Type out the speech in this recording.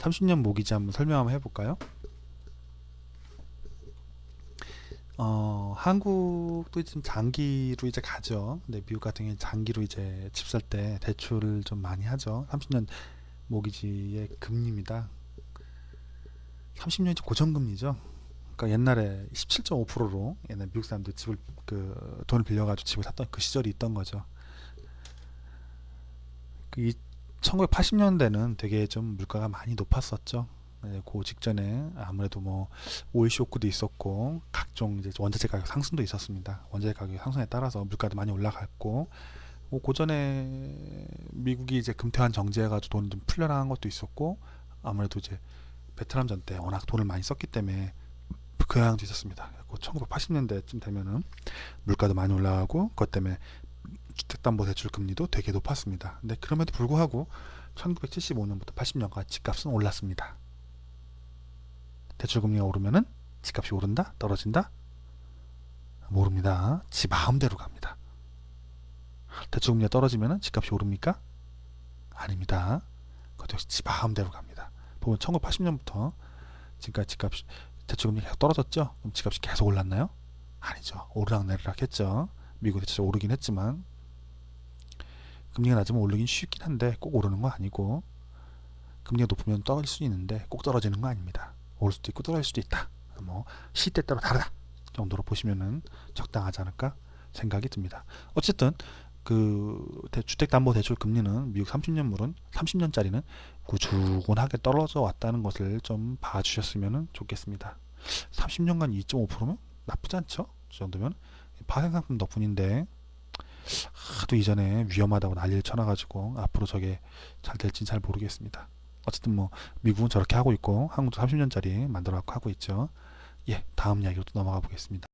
30년 모기지 한번 설명 한번 해볼까요? 어, 한국도 지금 장기로 이제 가죠. 근데 미국 같은 경우에 장기로 이제 집 살 때 대출을 좀 많이 하죠. 30년 모기지의 금리입니다. 30년이 고정금리죠. 그러니까 옛날에 17.5%로 옛날 미국 사람들 집을 그 돈을 빌려가지고 집을 샀던 그 시절이 있던 거죠. 그 1980년대는 되게 좀 물가가 많이 높았었죠. 네, 그 직전에 아무래도 뭐 오일 쇼크도 있었고 각종 이제 원자재 가격 상승도 있었습니다. 원자재 가격 상승에 따라서 물가도 많이 올라갔고 뭐 고전에 미국이 이제 금태환 정제해가지고 돈 좀 풀려나간 것도 있었고 아무래도 이제 베트남 전 때 워낙 돈을 많이 썼기 때문에 그 영향도 있었습니다. 1980년대쯤 되면은 물가도 많이 올라가고 그것 때문에 주택담보 대출 금리도 되게 높았습니다. 근데 그럼에도 불구하고 1975년부터 80년까지 집값은 올랐습니다. 대출 금리가 오르면은 집값이 오른다? 떨어진다? 모릅니다. 지 마음대로 갑니다. 대출 금리가 떨어지면은 집값이 오릅니까? 아닙니다. 그것도 역시 지 마음대로 갑니다. 보면 1980년부터 지금까지 집값 대출 금리 계속 떨어졌죠? 그럼 집값이 계속 올랐나요? 아니죠. 오르락 내리락 했죠. 미국 대출 오르긴 했지만 금리가 낮으면 오르긴 쉽긴 한데 꼭 오르는 거 아니고 금리가 높으면 떨어질 수 있는데 꼭 떨어지는 거 아닙니다. 오를 수도 있고 떨어질 수도 있다. 뭐 시대 따라 다르다 정도로 보시면은 적당하지 않을까 생각이 듭니다. 어쨌든 그 대- 주택담보대출 금리는 미국 30년물은 30년짜리는 꾸준하게 떨어져 왔다는 것을 좀 봐주셨으면 좋겠습니다. 30년간 2.5%면 나쁘지 않죠? 그 정도면 파생 상품 덕분인데 하도 이전에 위험하다고 난리를 쳐놔가지고 앞으로 저게 잘 될진 잘 모르겠습니다. 어쨌든 뭐 미국은 저렇게 하고 있고 한국도 30년짜리 만들어 갖고 하고 있죠. 예, 다음 이야기로 또 넘어가 보겠습니다.